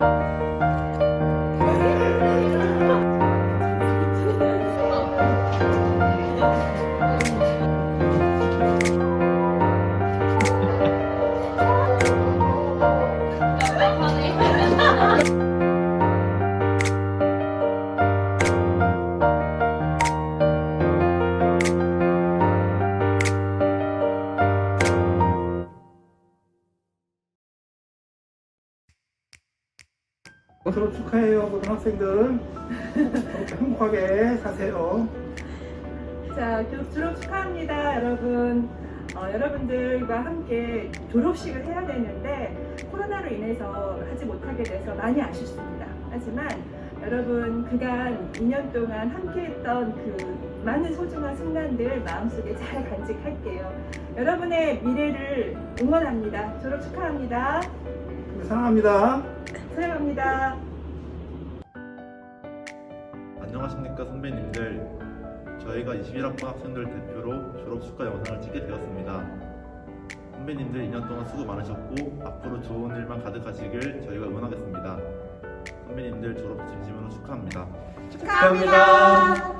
Música 서로 축하해요 고등학생들 행복하게 사세요 자, 졸업, 졸업 축하합니다, 여러분. 어, 여러분들과 함께 졸업식을 해야 되는데 코로나로 인해서 하지 못하게 돼서 많이 아쉽습니다. 하지만 여러분 그간 2년 동안 함께했던 그 많은 소중한 순간들 마음속에 잘 간직할게요. 여러분의 미래를 응원합니다. 졸업 축하합니다. 사랑합니다 사랑합니다. 안녕하십니까 선배님들 저희가 21학번 학생들 대표로 졸업 축하 영상을 찍게 되었습니다 선배님들 2년 동안 수고 많으셨고 앞으로 좋은 일만 가득하시길 저희가 응원하겠습니다 선배님들 졸업 진심으로 축하합니다 축하합니다.